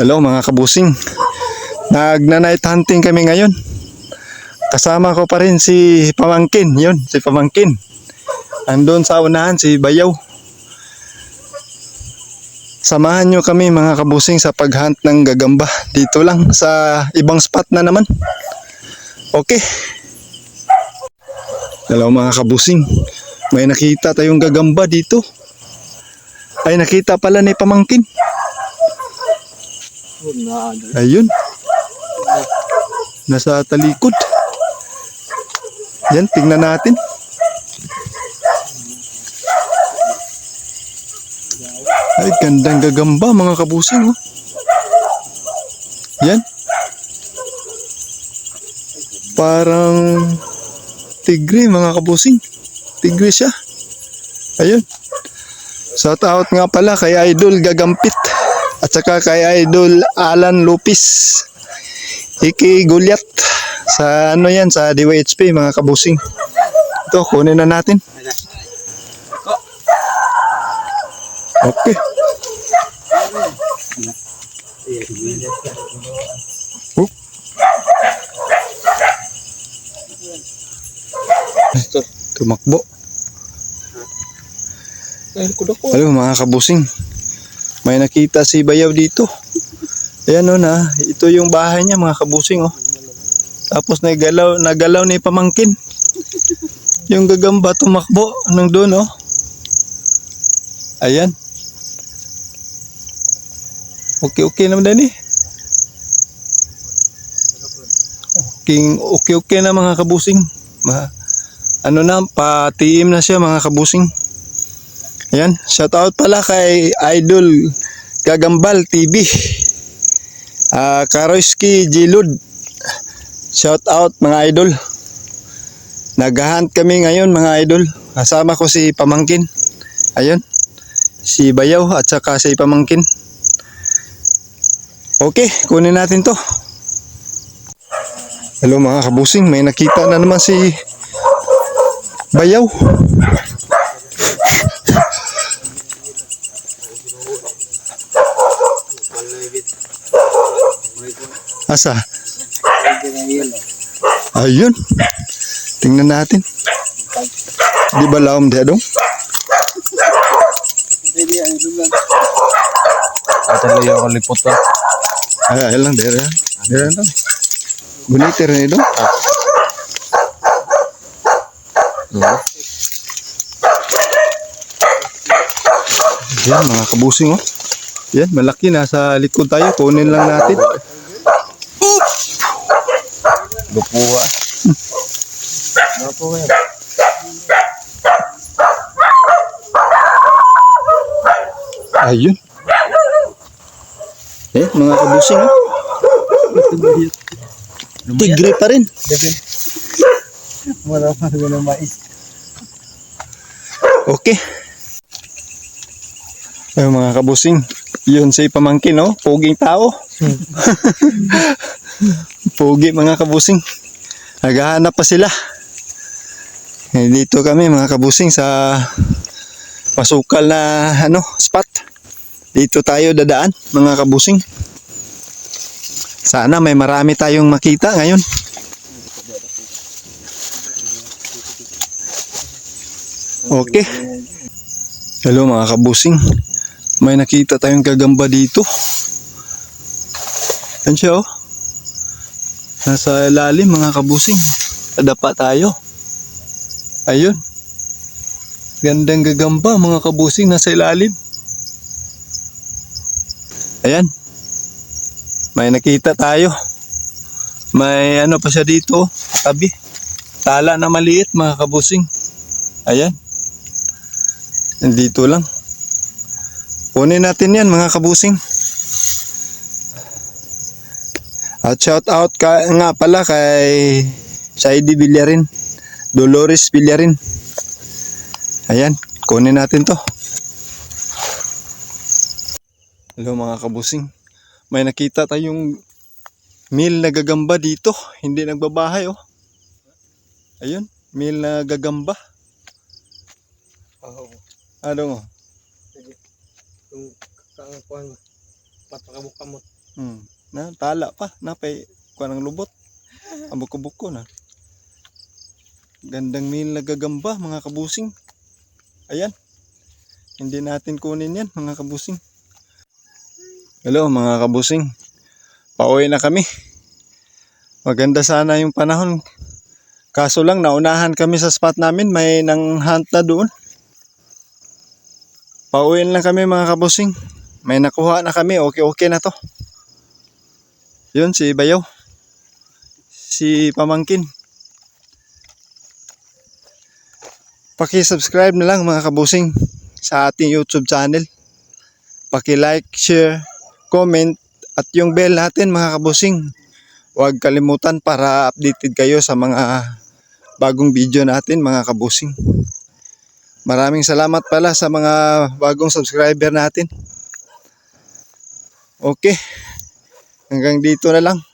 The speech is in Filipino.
Hello mga kabusing. Nagna-night hunting kami ngayon. Kasama ko pa rin si Pamangkin, yun, si Pamangkin. Andun sa unahan si Bayaw. Samahan nyo kami mga kabusing sa paghunt ng gagamba. Dito lang sa ibang spot na naman. Okay. Hello mga kabusing. May nakita tayong gagamba dito. Ay nakita pala ni Pamangkin. Ayun. Nasa talikod. Yan, tingnan natin. Ay, gandang gagamba mga kabusing. Oh. Yan. Parang tigre mga kabusing. Tigre siya. Ayun. Shout out nga pala kay Idol Gagampit at saka kay Idol Alan Lopez. Iki Gulyat sa ano yan sa DYHP mga kabusing. Ito kunin na natin. Okay. Oh. Tumakbo. Hello mga kabusing. May nakita si Bayaw dito. Ayan o na, ito yung bahay niya mga kabusing oh. Tapos nagalaw, nagalaw ni pamangkin. Yung gagamba tumakbo nung doon oh. Ayan. Okay, okay naman eh. Okay, okay, okay na mga kabusing. Ma, ano na, pa-team na siya mga kabusing. Ayan, shout out pala kay Idol Gagambal TV. Ah, Karoyski Gilud. Shout out mga idol. Naghahunt kami ngayon mga idol. Kasama ko si Pamangkin. Ayun. Si Bayaw at saka si Pamangkin. Okay, kunin natin to. Hello mga kabusing, may nakita na naman si Bayaw. Asa? Ayun. Tingnan natin. Di ba laom dia dong? Ito lang yung kalipot ko. Ay, ay lang dere. Dere lang. Guniter na ito. Yan mga kabusing oh. Yan, malaki nasa likod tayo. Kunin lang natin. Lupuha. Lupuha. Ayun. Eh, mga kabusing oh. Tigre pa rin. Ng mais. Okay. Ayun mga kabusing. Yun si pamangkin, no? Poging tao. Pogi mga kabusing. Naghahanap pa sila. Eh, dito kami mga kabusing sa masukal na ano, spot. Dito tayo dadaan mga kabusing. Sana may marami tayong makita ngayon. Okay. Hello mga kabusing. May nakita tayong gagamba dito. Yan siya oh. Nasa ilalim mga kabusing. Nadapa tayo. Ayun. Gandang gagamba mga kabusing nasa ilalim. Ayan. May nakita tayo. May ano pa siya dito. Tabi. Tala na maliit mga kabusing. Ayan. Nandito lang. Kunin natin yan mga kabusing. At shout out ka, nga pala kay Saidi Villarin. Dolores Villarin. Ayan, kunin natin to. Hello mga kabusing. May nakita tayong meal na gagamba dito. Hindi nagbabahay oh. Ayun, meal na gagamba. Oo. Ano mo? Yung kang kuhan. Patakabukamot. Hmm. Na, tala pa. Napay, kuha ng lubot. Ang buko-buko na. Gandang mil na gagamba, mga kabusing. Ayan. Hindi natin kunin yan, mga kabusing. Hello, mga kabusing. Pauwi na kami. Maganda sana yung panahon. Kaso lang, naunahan kami sa spot namin. May nang hunt na doon. Pauwi na lang kami, mga kabusing. May nakuha na kami. Okay-okay na to. Yun, si Bayaw. Si Pamangkin. Paki-subscribe na lang mga kabusing sa ating YouTube channel. Paki-like, share, comment at yung bell natin mga kabusing. Huwag kalimutan para updated kayo sa mga bagong video natin mga kabusing. Maraming salamat pala sa mga bagong subscriber natin. Okay. Hanggang dito na lang.